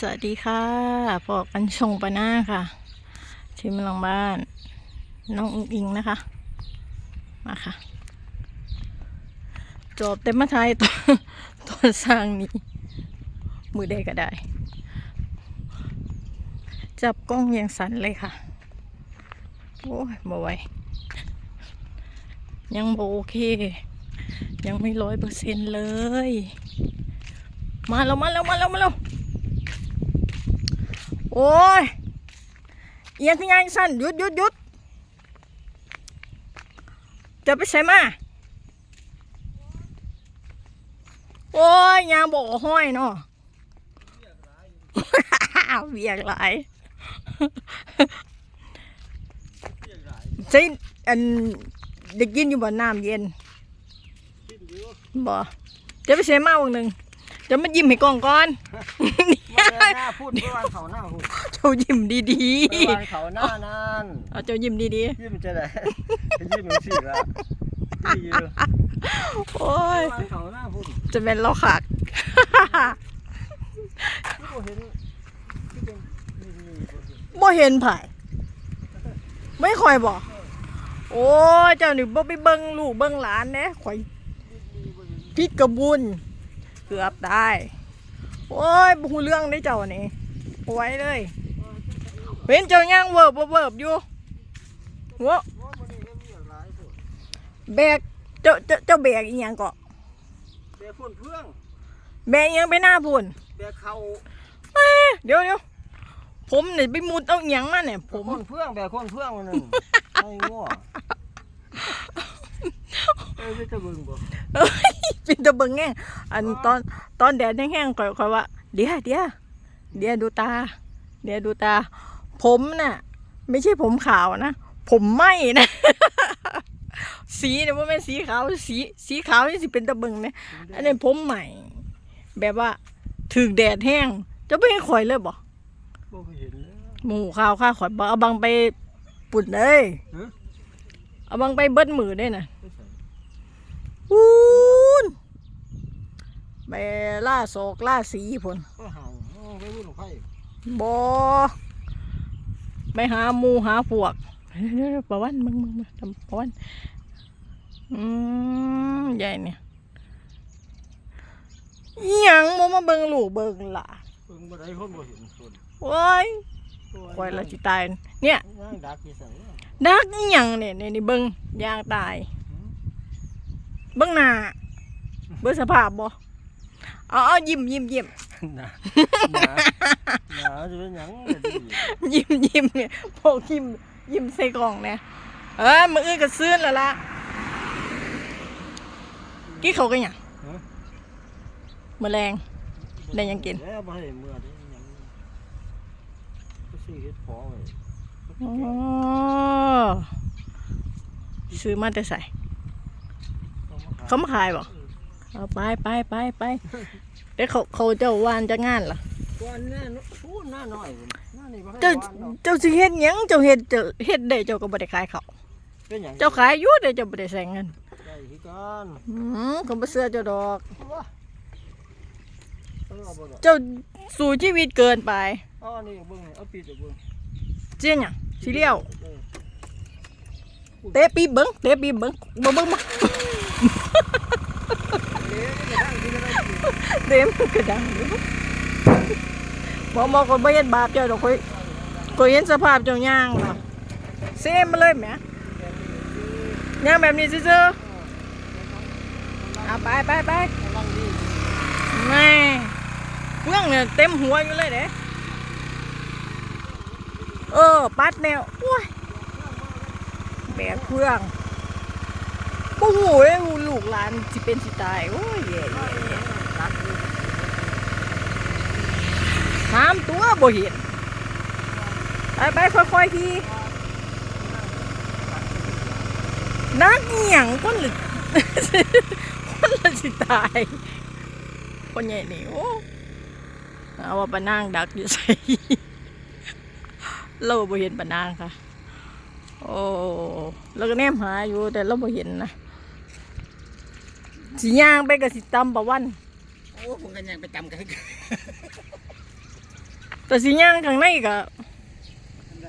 สวัสดีค่ะปอกันชงปาหน้าค่ะทีมหลังบ้าน น้องอุงอิงนะคะ มาค่ะ จอบเต็มมาไทยตัวตัวสร้างนี้ มือใดก็ได้ จับกล้องอย่างสันเลยค่ะ โอ้ยบ่ไหวยังบ่โอเค ยังไม่ร้อยเปอร์เซ็นต์เลย มาแล้วมาแล้วมาแล้วมาแล้ว โอ้ยเอียงที่ไงสั้นหยุดหยุดหยุดจะไปใส่มาโอ้ยยางบอกห้อยเนาะเบียกหลายใช่อันเด็กกินอยู่บ่น้ำเย็นบ่จะไปใส่มาวันหนึ่งจะมายิ้มให้กล้องก่อนาหน้าพูดเมื่อวานเขาหน้าพูดเจ้ายิ้มดีเมื่อวานเขาหน้านั่นๆเอาเจ้ายิ้มดียิ้มจะได้ยิ้มหมือนสิละยี่อยู่ๆ โอ้ย เมื่อวานเขาหน้าพูดจะเป็นเราขากที่ผมเห็นที่เป็นนี่นี่บ่เห็นไผไม่ค่อยบอกโอ้ยเจ้านี่บ่ไปเบิ่งลูกเบิ่งหลานเด้ข่อยพิดกระบุญเกือบตาย โอ้ยบ่ฮู้เรื่องได้เจ้านี่เอาไว้เลยเห็นเจ้าย่างเวิบเวิบอยู่หัวว่ามันนี่ก็มีหลายสุดแบกเจ้าเจ้าเจ้าแบกอีหยังเกาะแบกพ่นเพื่องแบกอีหยังไปหน้าพุ่นแบกเขาเอ้ยเดี๋ยวเดี๋ยวผมเนี่ยไปมุดเอาอหย่างมาเนี่ย ผผมมพ่นเพื่องแบกพ่นเพื่องมันนึงไอ้ง้อเอ้ยจะเบิ่งบ่ เอ้ยเป็นตะเบิงแง่อันตอน ตอนแดดแห้งๆค่อยค่อยว่า เดี๋ยวเดี๋ยวเดี๋ยวดูตา เดี๋ยวดูตา ผมน่ะ ไม่ใช่ผมขาวนะ ผมไหม้นะ สีเนี่ยว่าเป็นสีขาวสีสีขาวนี่สิเป็นตะเบิงเนี่ยอันนี้ผมใหม่ แบบว่าถึกแดดแห้ง จะไม่ให้ข่อยเลยบ่บ่เคยเห็นเลยหมูข้าวข้าข่อยบ่เอาบังไปปุ่นเลยฮะเอาบังไปเบิดมือได้น่ะไม่ใช่อูน ไปล่าโศกล่าสีพุ่นก็ห่างอ๋อไปวุ่นของไผ่บอไปหาหมูหาพวกเดี๋ยวๆประวันมึงมึงมึงทำประวันอืมใหญ่เนี่ยอิหยังโมมาเบิงลูกเบิงหล่ะเบิ่งบ่ได้คนบ่เห็นคนโอ้ยคอยละจิตาย เนี่ยย่างดักที่ใส่ดักอิหยังเนี่ยเนี่ยนี่เบิงยางตาย เบิงหน้าเบิงสภาพบ่เอาเอายิ้มยิ้มยิ้มหนาหนาหนาจะเป็นหยังก็ดียิ้มยิ้มเนี่ยพวกยิ้มยิ้มใส่กล่องเนี่ยเออมืออื่นก็ซื้อแล้วล่ะกี่เขากันยังแมลงได้หยังกินแล้วบ่ให้เมื่อได้หยังก็ซื้อเฮ็ดพอไว้อ๋อซื้อมาแต่ใส่ต้องมาขายเขามาขายบ่ เอาไปไปไปไปเดี๋ยวเขาเขาเจ้าวานจะงานล่ะก่อนหน้านู้นพูดหน้าน้อยพุ่นหน้านี่บ่ให้เจ้าหวานดอกเจ้าสิเฮ็ดหยังเจ้าเฮ็ดเจ้าเฮ็ดได้เจ้าก็บ่ได้ขายเขาเป็นหยังเจ้าขายอยู่แต่เจ้าบ่ได้ใส่เงินได้คือกันอืมเขาบ่เชื่อเจ้าดอกว้าเออเอาบ่ดอกเจ้าสู่ชีวิตเกินไปอ๋อนี่เบิ่งเอาปิดเอาเบิ่งเจียนหยังสิเลี้ยว ออเตะปีบเบิ้งเตะปีบเบิ้งบ่เบิ้งมา เด้างที่กระด้างเตะมันกระดังอยู่บ่มอก็บ่เฮ็ดบาปเจ้าดอกค่อยค่อยเห็นสภาพเจ้าย่างล่ะเซมมาเลยแหมย่างแบบนี้ซื่อๆเอาไปไปไปกำลังดีแม่เพื่องเนี่ยเต็มหัวอยู่เลยเด้เออ ปัดแนวโอ้ยแบกเครื่อง บ่ฮู้เลยลูกหลานสิเป็นสิตาย โอ้ยแย่ๆรักดีถามตัวบ่เห็นไปไปค่อยๆทีนักอหย่างคนละคนละสิตาย คนใหญ่นี่โอ้เอาว่าปะนางดักอยู่ใส่เราบ่เห็นปะนางค่ะ โอ้เราก็แนมหาอยู่แต่เราบ่เห็นนะ สิย่างไปกับสิตำปะวันโอ้ผมกันยังไปจำกันแต่สิย่างข้างในก็อันใด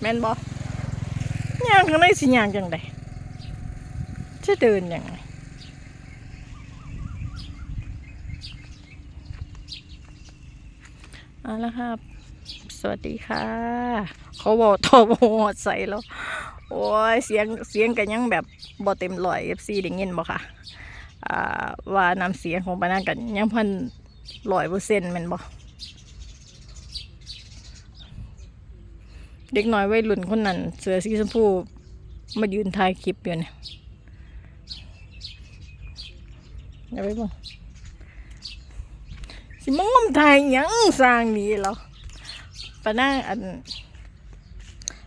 แม่นบ่ย่างข้างในสิย่างจังไดจะเดินยังไงเอาละครับ สวัสดีค่ะ เขาบอกทอบหอดใส่แล้ว โอ้ย เสียงเสียงกันยังแบบบ่เต็มร้อย FC ได้ยินบ่ค่ะอ่า ว่านำเสียงของปานากันยังพันร้อยเปอร์เซ็นต์มันบ่เด็กน้อยวัยรุ่นคนนั้น เสือสีชมพูมายืนถ่ายคลิปอยู่เนี่ยอย่าไปบ่งสิมองมถ่ายยังสร้างนี้เหรอไปนั่งอัน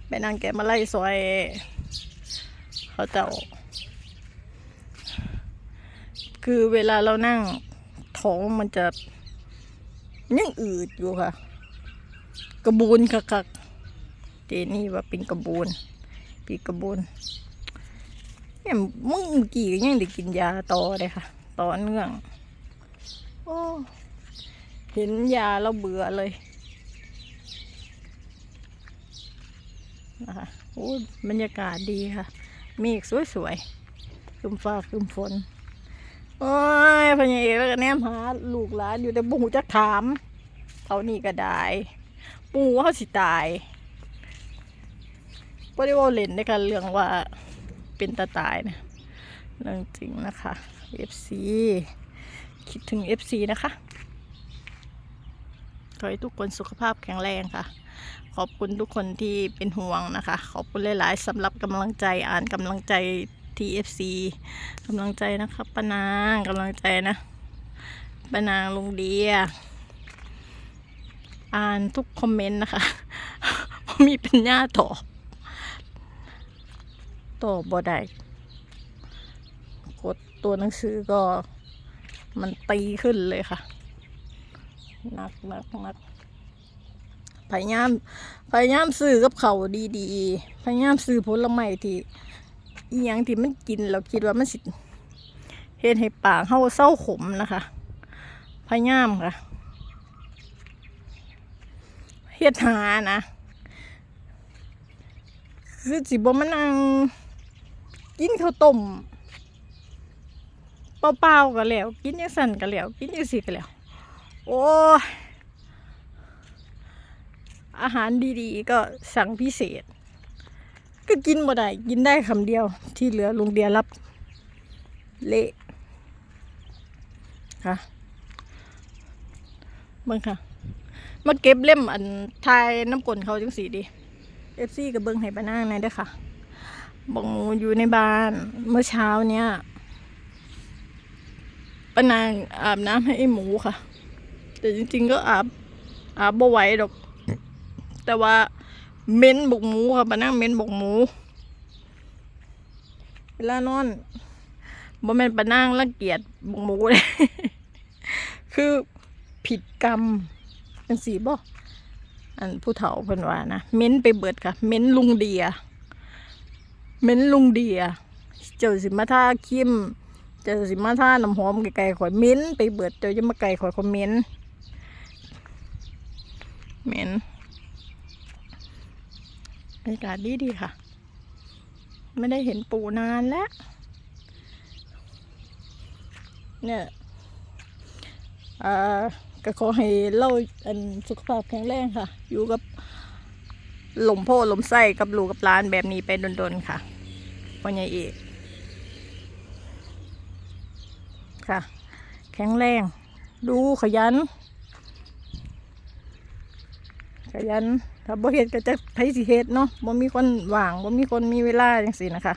ไปนั่งแกมาไล่ซอย เขาเจ้า คือเวลาเรานั่งท้องมันจะยังอืดอยู่ค่ะ กระบูนคักๆเจนี่ว่าเป็นกระบูนปีกระบูนเนี่ยมึงเมื่อกี้ก็ยังได้กินยาต่อเลยค่ะต่อเนื่องโอ้เห็นยาแล้วเบื่อเลยนะคะโอ้บรรยากาศดีค่ะ เมฆสวยๆคืมฟ้าคืมฝน โอ้ยพญาเอกแล้วก็แนมหาลูกหลานอยู่แต่บุหูจักถามเท่านี้ก็ได้ปู่เขาสิตายบ่ได้ว่าเล่นในการเรื่องว่าเป็นตาตายนะเรื่องจริงนะคะ FC คิดถึง FC นะคะขอให้ทุกคนสุขภาพแข็งแรงค่ะ ขอบคุณทุกคนที่เป็นห่วงนะคะ ขอบคุณหลาย ๆสำหรับกำลังใจอ่านกำลังใจ ที่ FC กำลังใจนะคะปนางกำลังใจนะปนางลุงเดียอ่านทุกคอมเมนต์นะคะ มีปัญญาตอบตอบบ่ได้กดตัวหนังสือก็มันตีขึ้นเลยค่ะหนักหนักหนักพยายามพยายามซื้อกับเขาดีๆพยายามซื้อผลไม้ที่ อีหยังที่มันกินเราคิดว่ามันสิเฮ็ดให้ปากเฮาเศร้าขมนะคะพยายามค่ะเฮ็ดหานะคือสิบ่มานั่งกินข้าวต้มเปล่าๆก็แล้ว กินจังสั่นก็แล้ว กินจังซี่ก็แล้ว โอ้อาหารดีๆ ก็สั่งพิเศษ ก็กินบ่ได้ กินได้คำเดียว ที่เหลือลุงเดียรับ เละค่ะเบิ่งค่ะ มาเก็บเล่มอันทายน้ำกลนเขาจังสีดีเอฟซีกับเบิ้งให้ปานั่งในอยเด้ค่ะบอกหมูอยู่ในบ้านเมื่อเช้าเนี้ยปานางอาบน้ำให้ไอ้หมูค่ะ แต่จริง ๆ ก็อาบอาบบ่ไหวดอก แต่ว่า เม้นบกหมูค่ะปานั่งเม้นบกหมู เวลานอนบ่แม่นปานั่งละเกียดบกหมูเลยคือผิดกรรมจังสีบ่อันผู้เฒ่าเพิ่นว่านะเม้นไปเบิดค่ะ เม้นลุงเดีย เม้นลุงเดีย เจ้าสิมาท่าคิมเจ้าสิมาท่าน้ำหอมไก่ๆข่อยเม้นไปเบิดเจ้าจะมาไก่ข่อยข่อยเม้นเม้น รรยากาศดีดีค่ะ ไม่ได้เห็นปูนานแล้ว เนี่ยอ่าก็ขอให้เล่าอันสุขภาพแข็งแรงค่ะ อยู่กับหลมโพหลมไส้กับลูกกับหลานแบบนี้ไปโดนๆค่ะพ่อใหญ่เอกค่ะ แข็งแรง ดูขยัน ขยัน ถ้าบ่เฮ็ดก็จะไผสิเฮ็ดเนาะบ่มีคนว่างบ่มีคนมีเวลาจังซี่นะคะ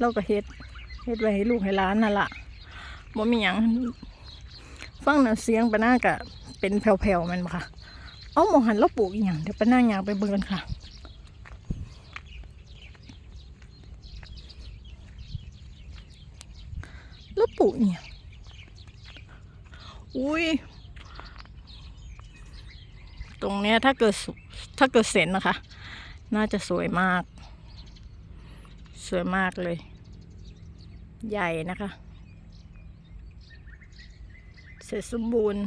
เราก็เฮ็ดเฮ็ดไว้ให้ลูกให้หลานนั่นล่ะบ่มีหยังฟังน้ำเสียงปะหน้ากะเป็นแผ่วๆมันบ่ค่ะ เอาหมองหันเราปลูกอีหยังเดี๋ยวปะหน้ายางไปเบิ่งกันค่ะแล้วปลูกอีหยังอุ้ย ตรงเนี้ยถ้าเกิดสุก ถ้าเกิดเซนนะคะ น่าจะสวยมาก สวยมากเลย ใหญ่นะคะ เสร็จสมบูรณ์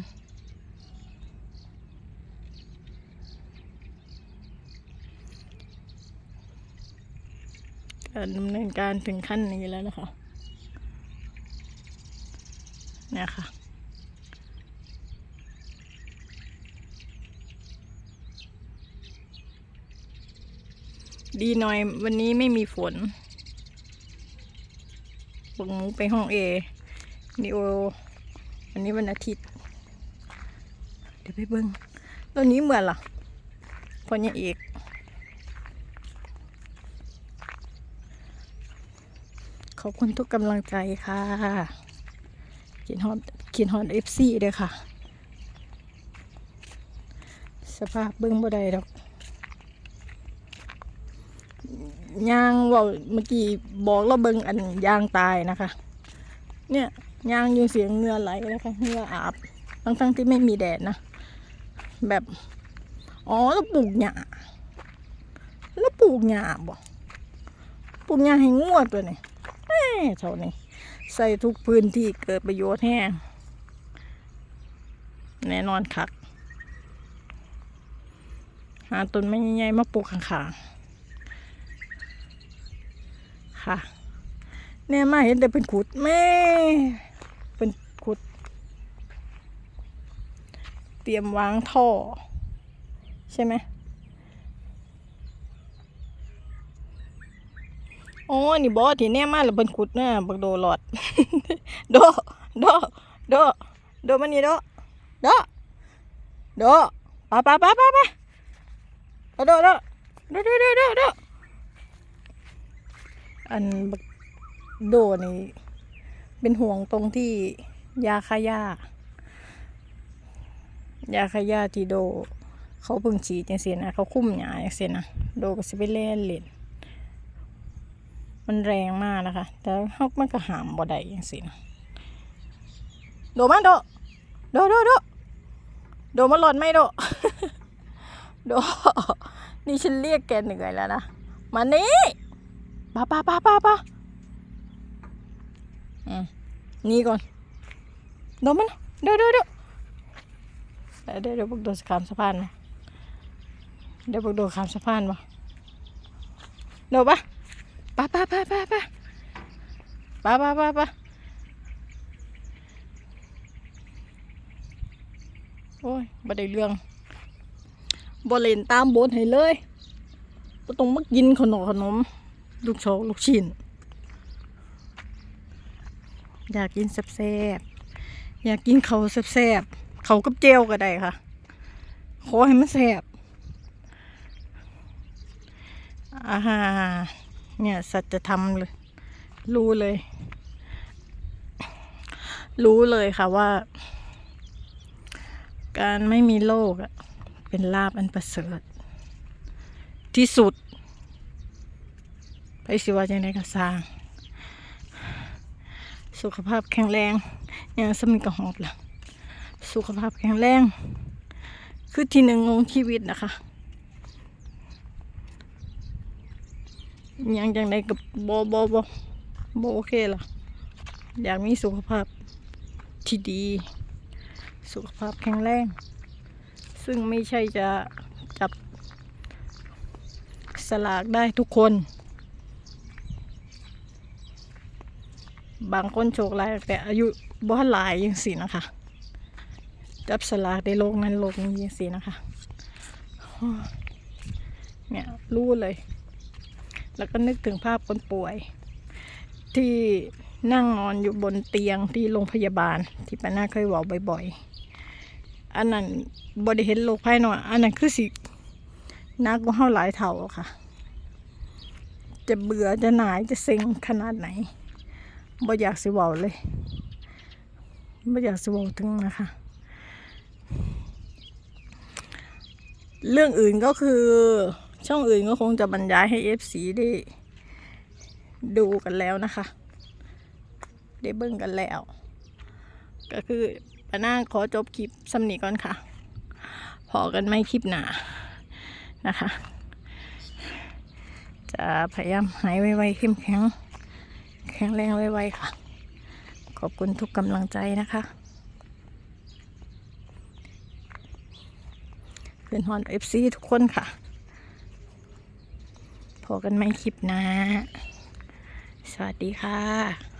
ดำเนินการถึงขั้นนี้แล้วนะคะเนี่ยค่ะ ดีหน่อยวันนี้ไม่มีฝนบอกหมูไปห้องเอนิโอวันนี้วันอาทิตย์ เดี๋ยวไปเบิ้งตอนนี้เหมือนล่ะพอเนี่ยเอกขอบคุณทุกกำลังใจค่ะกินฮอตกินฮอตเอฟซีเลยค่ะ สภาพเบิ้งบ่ได้ดอก ยางว่าเมื่อกี้บอกเราเบิงอันยางตายนะคะ เนี่ยยางอยู่เสียงเงื่อไหลนะคะเงื่ออาบทั้งทั้งที่ไม่มีแดดนะ แบบ อ๋อแล้วปลูกหญ้าแล้วปลูกหญ้าบ่ปลูกหญ้าให้งวดตัวนี้แม่เท่านี้ใส่ทุกพื้นที่เกิดประโยชน์แห้งแน่นอนคักหาต้นไม้ใหญ่ๆมาปลูกข้างๆ ค่ะเนี่ยมาเห็นแต่เป็นขุดแม่เป็นขุด เตรียมวางท่อ ใช่ไหมโอ้นี่บอที่เนี่ยมาแล้วเป็นขุดเนี่ยบักโดหลอดโดโดโดโดมันนี่โดโดโดปะปะปะปะปะโดโดโดโดโดโดโด อันโดนี่เป็นห่วงตรงที่ยาฆ่าหญ้ายาฆ่าหญ้าที่โด เขาเพิ่งฉีดจังซี่นะเขาคุ้มหญ้าจังซี่นะโดก็สิไปเล่นเล่นมันแรงมากนะคะ แต่เฮามันก็หามบ่ได้จังซี่นะโดมาโดโดโดโดโดมาหลอดไหมโดโดนี่ฉันเรียกแกเหนื่อยแล้วนะมานี่ ป้าป้าป้าป้าป้าอืมนี่ก่อนดนมันเดี๋ยวเดี๋ยวเดี๋ยวเดี๋ยวพวกโดนข้ามสะพานมาเดี๋ยวพวกโดนข้ามสะพานมาเดี๋ยวปะป้าป้าป้าป้าป้าป้าป้าป้าป้าโอ้ยบ่ได้เรื่องบ่เล่นตามบทให้เลยบ่ต้องมากินขนมขนม ลูกโชลูกชิ้น อยากกินแซ่บๆอยากกินเขาแซ่บๆเขากับเจลก็ได้ค่ะ ขอให้มันแซ่บอาหาเนี่ยสัจธรรมเลย รู้เลย รู้เลยค่ะว่า การไม่มีโรคเป็นลาบอันประเสริฐ ที่สุด ไปสิว่าจังไดก็สร้าง สุขภาพแข็งแรงอย่างสมิกระหอบล่ะ สุขภาพแข็งแรง คือที่หนึ่งของชีวิตนะคะอย่างจังไดกับบอบอบอบโอเคล่ะ อยากมีสุขภาพที่ดี สุขภาพแข็งแรง ซึ่งไม่ใช่จะจับสลากได้ทุกคน บางคนโชคร้ายแต่อายุบ่หลายยังสินะคะ จับสลากในโลกนั้นโลกนี้ยังสินะคะ เนี่ยรู้เลย แล้วก็นึกถึงภาพคนป่วย ที่นั่งนอนอยู่บนเตียงที่โรงพยาบาล ที่ป้านาเคยบอกบ่อยๆ อันนั้นบริเห็นโรคภายนอกอันนั้นคือสินักกว่าเฮาหลายเท่าอะค่ะ จะเบื่อจะหน่ายจะเซ็งขนาดไหน บ่อยากสิเว้าเลยบ่อยากสิเว้าถึงนะคะ เรื่องอื่นก็คือ ช่องอื่นก็คงจะบรรยายให้ FC ได้ดูกันแล้วนะคะ ได้เบิ่งกันแล้ว ก็คือปานาขอจบคลิปสำนีก่อนค่ะ พอกันไม่คลิปหนานะคะ จะพยายามหายไวๆเข้มแข็ง ข็งแรงไวๆค่ะ ขอบคุณทุกกำลังใจนะคะเพื่อนฮอนเอฟซีทุกคนค่ะ พอกันไหมคลิปหนะวัสดีค่ะ